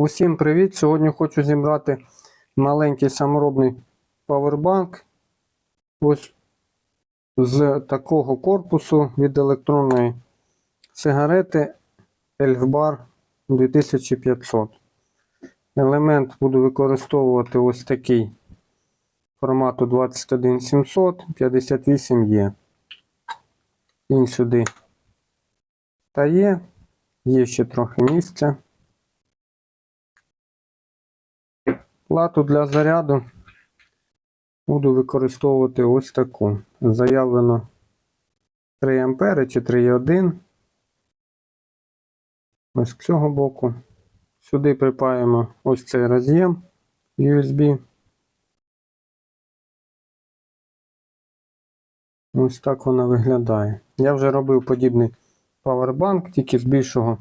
Усім привіт! Сьогодні хочу зібрати маленький саморобний павербанк. Ось з такого корпусу від електронної сигарети Elfbar 2500. Елемент буду використовувати ось такий формату 21700 58E. Він сюди стає, є ще трохи місця. Плату для заряду буду використовувати ось таку. Заявлено 3 ампери чи 3,1. Ось з цього боку. Сюди припаємо ось цей роз'єм USB. Ось так вона виглядає. Я вже робив подібний павербанк, тільки з більшого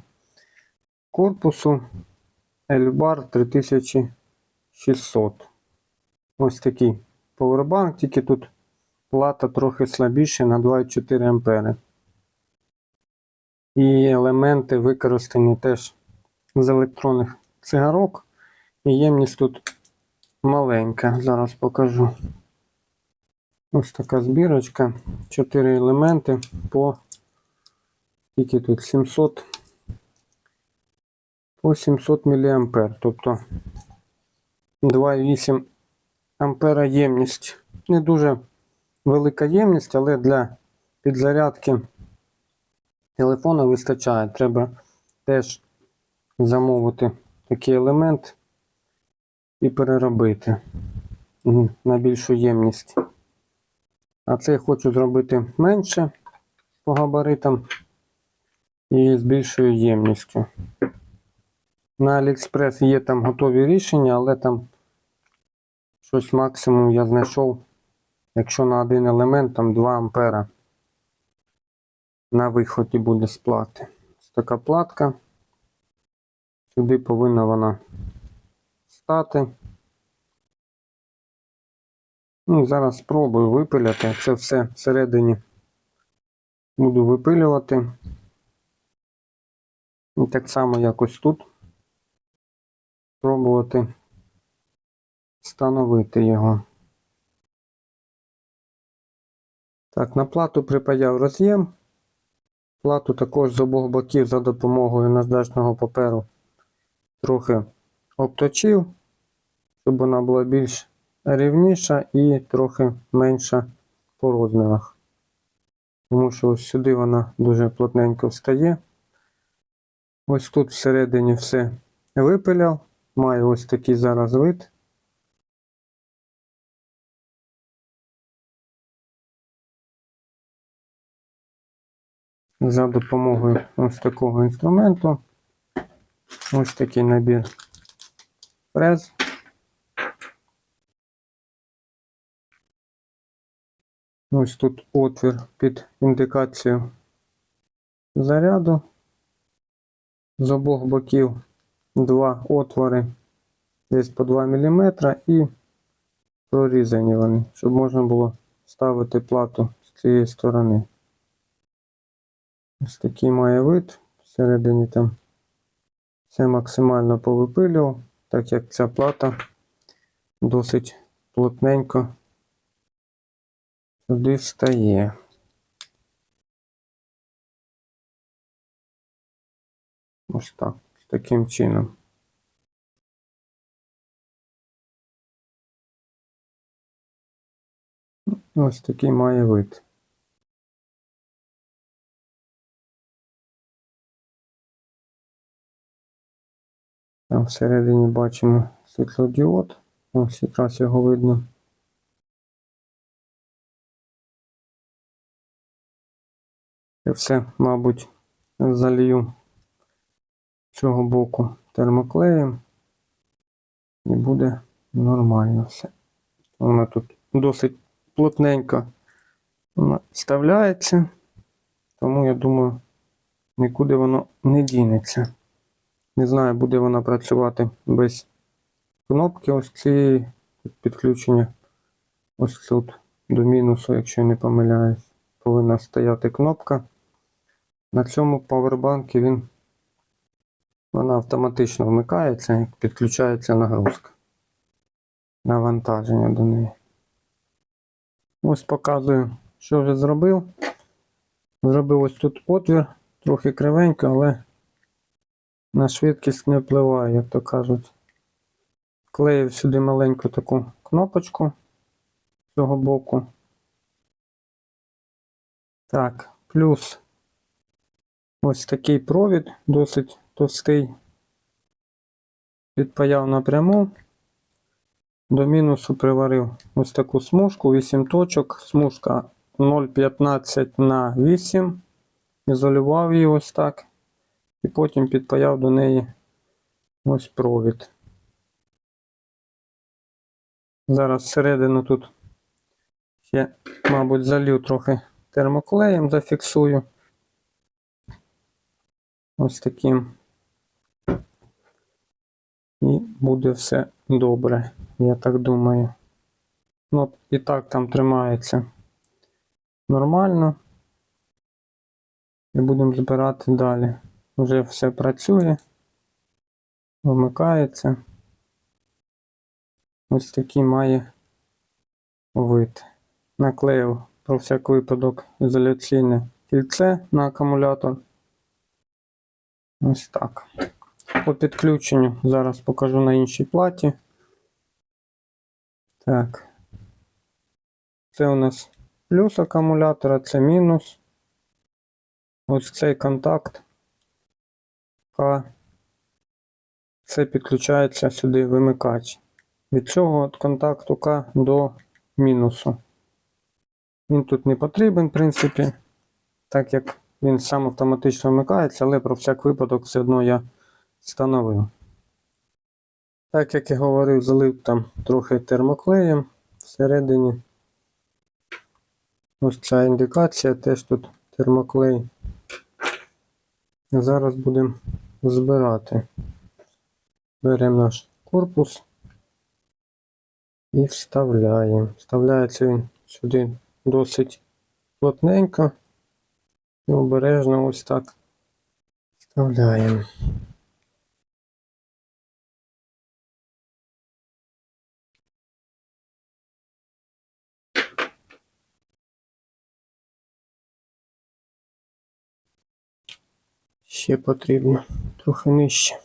корпусу Elbar 3000. 600. Ось такий повербанк, тільки тут плата трохи слабіша на 2,4 ампери. І елементи використані теж з електронних цигарок. І ємність тут маленька. Зараз покажу. Ось така збірочка. 4 елементи по скільки тут 700 по 700 мА. Тобто 2,8 ампера ємність. Не дуже велика ємність, але для підзарядки телефона вистачає. Треба теж замовити такий елемент і переробити на більшу ємність. А це я хочу зробити менше по габаритам і з більшою ємністю. На AliExpress є там готові рішення, але там щось максимум я знайшов, якщо на один елемент там 2 ампера на виході буде з плати. Ось така платка. Сюди повинна вона стати. Ну, Зараз спробую випиляти. Це все всередині буду випилювати. І так само якось тут спробувати встановити його. Так, на плату припаяв роз'єм. Плату також з обох боків за допомогою наждачного паперу трохи обточив, щоб вона була більш рівніша і трохи менша по розмірах. Тому що ось сюди вона дуже плотненько встає. Ось тут всередині все випиляв. Маю ось такий зараз вид. За допомогою ось такого інструменту. Ось такий набір фрез. Ось тут отвір під індикацію заряду. З обох боків два отвори десь по 2 мм і прорізані вони, щоб можна було ставити плату з цієї сторони. Ось такий має вид. Всередині там все максимально повипилював, так як ця плата досить плотненько сюди встає. Ось так, таким чином. Ось такий має вид. Там всередині бачимо світлодіод. Ось якраз його видно. Я все, мабуть, залью цього боку термоклеєм і буде нормально все. Воно тут досить плотненько вона вставляється, тому я думаю, нікуди воно не дінеться. Не знаю, буде вона працювати без кнопки ось цієї підключення. Ось тут до мінусу, якщо не помиляюсь, повинна стояти кнопка. На цьому павербанку він Вона автоматично вмикається, як підключається нагрузка. Навантаження до неї. Ось показую, що вже зробив. Зробив ось тут отвір, трохи кривенько, але на швидкість не впливає, як то кажуть. Клеїв сюди маленьку таку кнопочку з цього боку. Так, плюс ось такий провід, досить товстий. Підпаяв напряму. До мінусу приварив ось таку смужку, 8 точок, смужка 0,15 на 8. Ізолював її ось так. І потім підпаяв до неї ось провід. Зараз всередину тут ще, мабуть, залью трохи термоклеєм, зафіксую. Ось таким. І буде все добре, я так думаю. Ну, і так там тримається нормально. І будемо збирати далі. Вже все працює, вмикається. Ось такий має вид. Наклеїв про всяк випадок ізоляційне кільце на акумулятор. Ось так. По підключенню зараз покажу на іншій платі. Так. Це у нас плюс акумулятора, це мінус. Ось цей контакт К. Це підключається сюди вимикач. Від цього от контакту К до мінусу. Він тут не потрібен, в принципі, так як він сам автоматично вмикається, але про всяк випадок все одно я встановив. Так як я говорив, залив там трохи термоклеєм всередині. Ось ця індикація, теж тут термоклей. Зараз будемо збирати. Беремо наш корпус і вставляємо. Вставляється він сюди досить плотненько і обережно ось так вставляємо. Ще потрібно трохи нижче.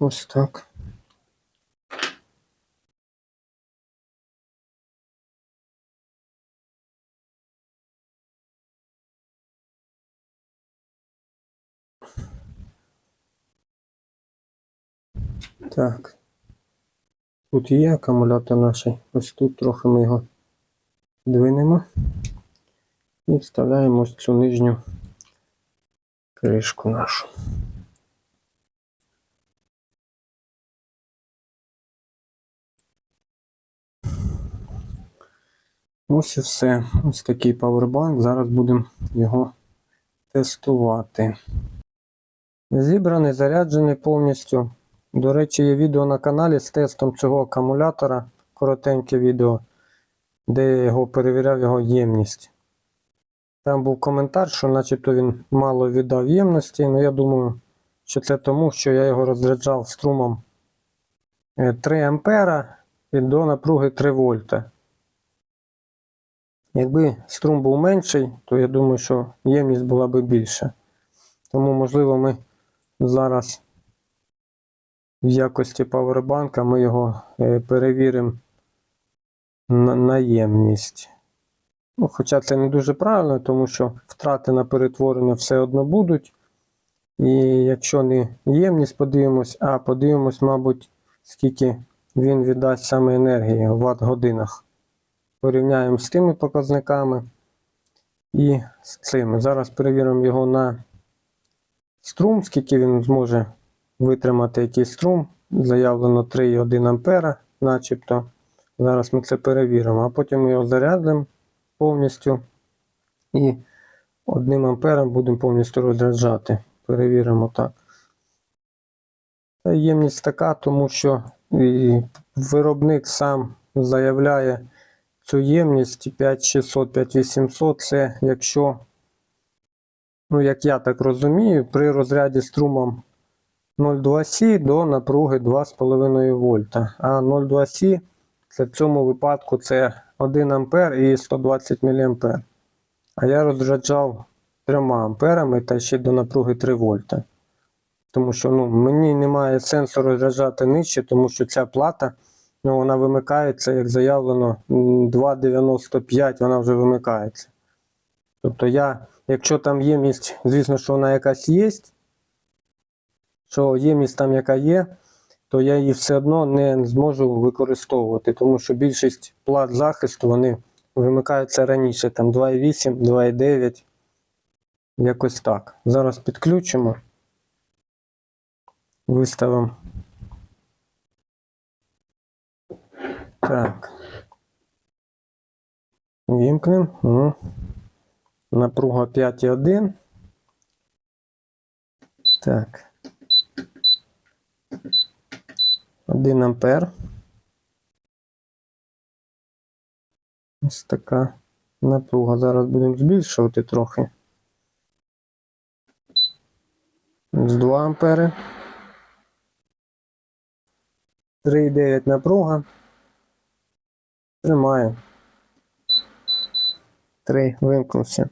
Ось так. Так. Тут є акумулятор наш. Ось тут трохи ми його двинемо. І вставляємо ось цю нижню кришку нашу. Ось і все. Ось такий павербанк. Зараз будемо його тестувати. Зібраний, заряджений повністю. До речі, є відео на каналі з тестом цього акумулятора. Коротеньке відео, де я його перевіряв його ємність. Там був коментар, що начебто він мало віддав ємності, але я думаю, що це тому, що я його розряджав струмом е, 3 ампера і до напруги 3 вольта. Якби струм був менший, то я думаю, що ємність була б більша. Тому, можливо, ми зараз в якості павербанка ми його е, перевіримо на ємність. Ну, хоча це не дуже правильно, тому що втрати на перетворення все одно будуть. І якщо не ємність подивимось, а подивимось, мабуть, скільки він віддасть саме енергії в ватт-годинах. Порівняємо з тими показниками і з цими. Зараз перевіримо його на струм, скільки він зможе витримати якийсь струм. Заявлено 3,1 ампера, начебто. Зараз ми це перевіримо, а потім його зарядимо повністю і одним ампером будемо повністю розряджати. Перевіримо так. Та ємність така, тому що виробник сам заявляє цю ємність 5600-5800 це якщо ну як я так розумію, при розряді струмом 0,2 С до напруги 2,5 вольта. А 0,2 С це в цьому випадку це 1 ампер і 120 мА. А я розряджав 3 амперами та ще до напруги 3 вольта. Тому що ну, мені немає сенсу розряджати нижче, тому що ця плата ну, вона вимикається, як заявлено, 2,95 вона вже вимикається. Тобто я, якщо там ємність, звісно, що вона якась є, що ємність там яка є, то я її все одно не зможу використовувати, тому що більшість плат захисту вони вимикаються раніше, там 2,8, 2,9, якось так. Зараз підключимо, виставимо. Так. Вімкнемо. Ну. Напруга 5,1. Так. 1 ампер. Ось така напруга. Зараз будемо збільшувати трохи. З 2 ампери. 3,9 напруга. Тримає. 3 вимкнувся.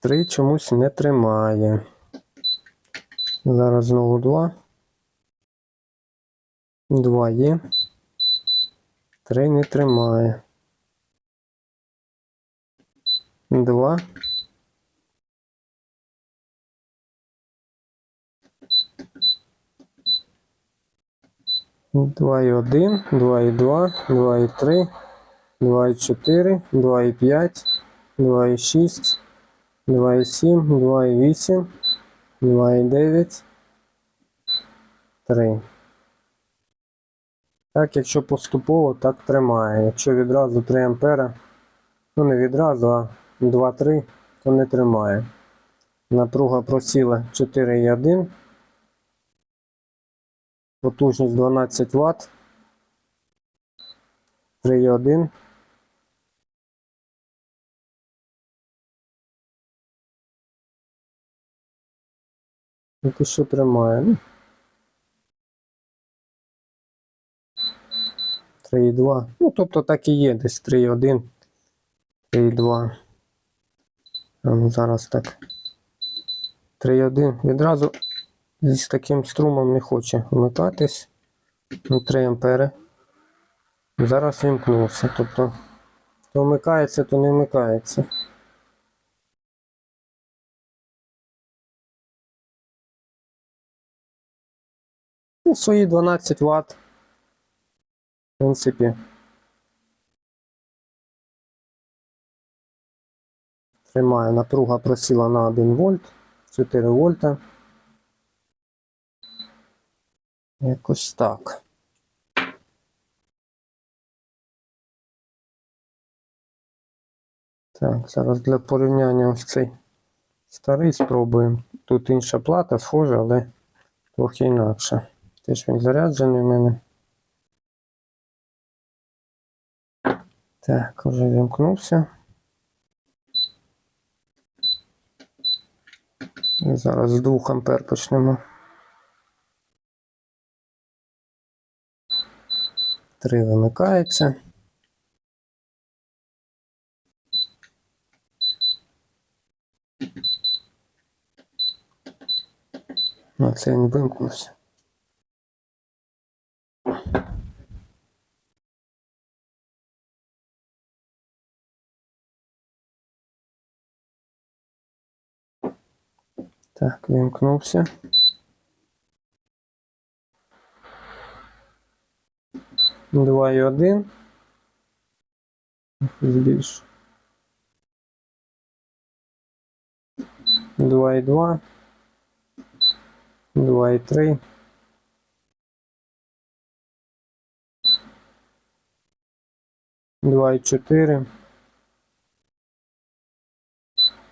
3 чомусь не тримає. Зараз знову 2. 2 є. 3 не тримає. 2. Два і один, два і два, два і три, два і чотири, два і п'ять, два і шість, два і сім, два і вісім, два і дев'ять, три. Так, якщо поступово, так тримає. Якщо відразу 3 ампера, ну не відразу, а 2-3, то не тримає. Напруга просіла 4,1. Потужність 12 Вт. 3,1. Поки що тримає. 3,2. Ну, тобто так і є, десь 3,1, 3,2. А ну, зараз так. 3,1. Відразу з таким струмом не хоче вмикатись. Ну, 3 ампери. Зараз вимкнувся. Тобто, то вмикається, то не вмикається. Ну, свої 12 Вт. Принципі. Тримає напруга просіла на 1 вольт, 4 вольта. Якось так. Так, зараз для порівняння ось цей старий спробуємо. Тут інша плата схожа, але трохи інакша. Теж він заряджений в мене. Так, вже вімкнувся. Зараз з 2 ампер почнемо. 3 вимикається. А це він вимкнувся. Так, вимкнувся. Два і один. Збільшу. Два і два. Два і три. Два і чотири.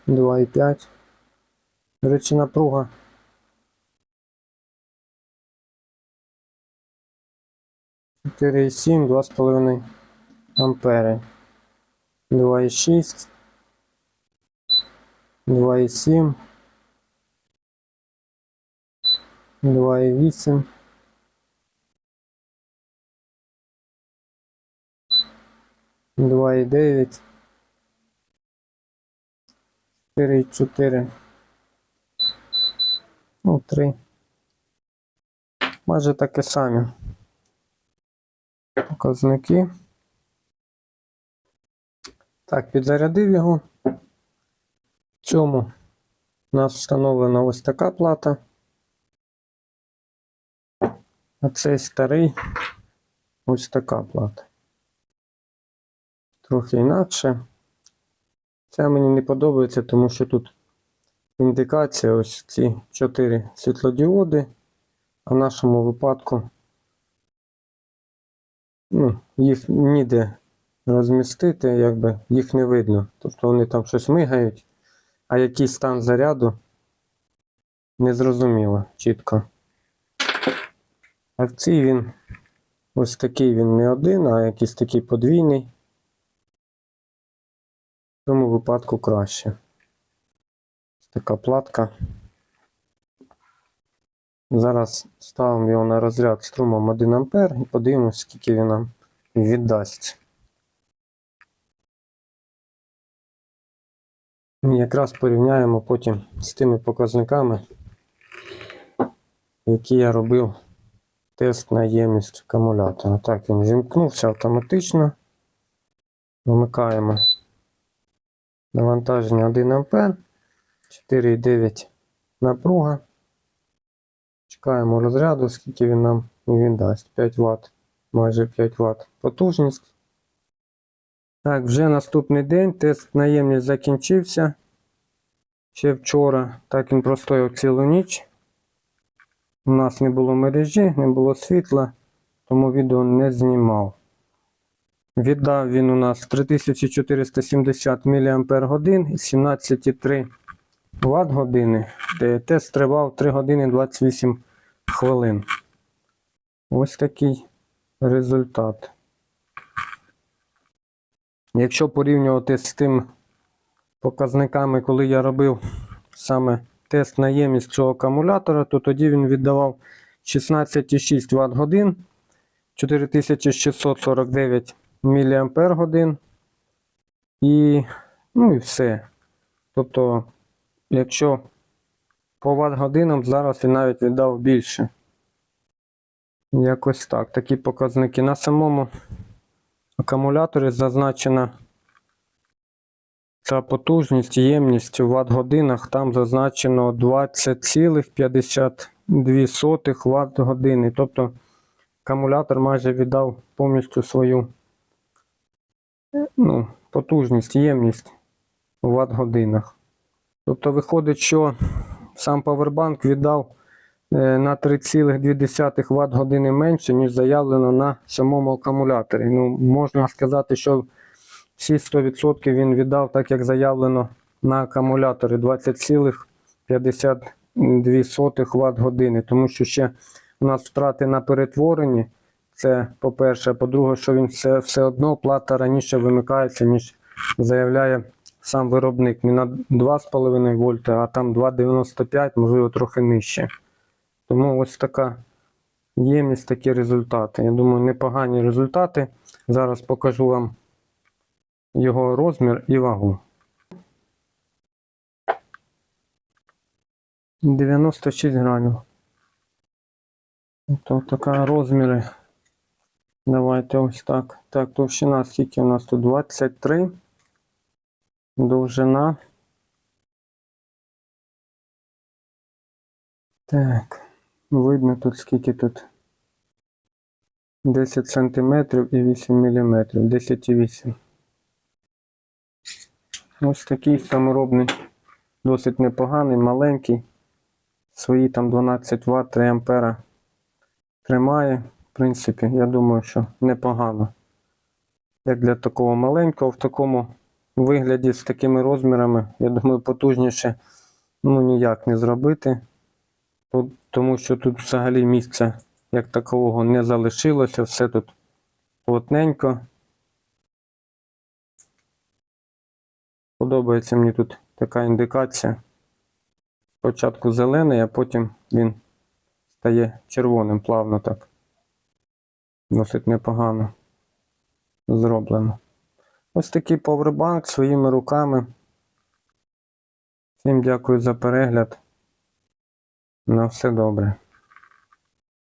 Два і п'ять. До речі, напруга. Чотири і сім, два з половиною ампери. Два і шість. 2,7, 2,8. Два і дев'ять. Чотири і чотири. Ну, три. Майже таке самі. Показники. Так, підзарядив його. В цьому у нас встановлена ось така плата. А цей старий ось така плата. Трохи інакше. Ця мені не подобається, тому що тут індикація ось ці 4 світлодіоди, а в нашому випадку ну, їх ніде розмістити, якби їх не видно. Тобто вони там щось мигають, а який стан заряду не зрозуміло чітко. А в цій він ось такий він не один, а якийсь такий подвійний. В цьому випадку краще. Така платка. Зараз ставимо його на розряд струмом 1 А і подивимося, скільки він нам віддасть. І якраз порівняємо потім з тими показниками, які я робив тест на ємність акумулятора. Так, він вімкнувся автоматично. Вмикаємо навантаження 1 А, 4,9 напруга. Чекаємо розряду, скільки він нам ну, він дасть. 5 Вт, майже 5 Вт потужність. Так, вже наступний день. Тест на ємність закінчився. Ще вчора. Так він простояв цілу ніч. У нас не було мережі, не було світла, тому відео не знімав. Віддав він у нас 3470 мАч і 17,3 Вт години, тест тривав 3 години 28 хвилин. Ось такий результат. Якщо порівнювати з тим показниками, коли я робив саме тест на ємність цього акумулятора, то тоді він віддавав 16,6 Вт годин, 4649 мАч і, ну і все. Тобто, якщо по Вт годинам зараз він навіть віддав більше. Якось так. Такі показники. На самому акумуляторі зазначена ця потужність, ємність у Вт годинах. Там зазначено 20,52 Вт години. Тобто акумулятор майже віддав повністю свою ну, потужність, ємність у Вт годинах. Тобто виходить, що сам павербанк віддав е, на 3,2 Вт години менше, ніж заявлено на самому акумуляторі. Ну, можна сказати, що всі 100% він віддав, так як заявлено на акумуляторі 20,52 Вт години. Тому що ще у нас втрати на перетворенні. Це по-перше. По-друге, що він все, все одно плата раніше вимикається, ніж заявляє сам виробник. Не на 2,5 вольта, а там 2,95, можливо, трохи нижче. Тому ось така ємність, такі результати. Я думаю, непогані результати. Зараз покажу вам його розмір і вагу. 96 грамів. Тобто така розміри. Давайте ось так. Так, товщина скільки у нас тут? 23. Довжина. Так, видно тут скільки тут. 10 сантиметрів і 8 міліметрів. 10,8. Ось такий саморобний, досить непоганий, маленький. Свої там 12 Вт, 3 ампера тримає. В принципі, я думаю, що непогано. Як для такого маленького, в такому вигляді з такими розмірами, я думаю, потужніше ну, ніяк не зробити. Тому що тут взагалі місця як такового не залишилося, все тут плотненько. Подобається мені тут така індикація. Спочатку зелений, а потім він стає червоним плавно так. Досить непогано зроблено. Ось такий повербанк своїми руками. Всім дякую за перегляд. На все добре.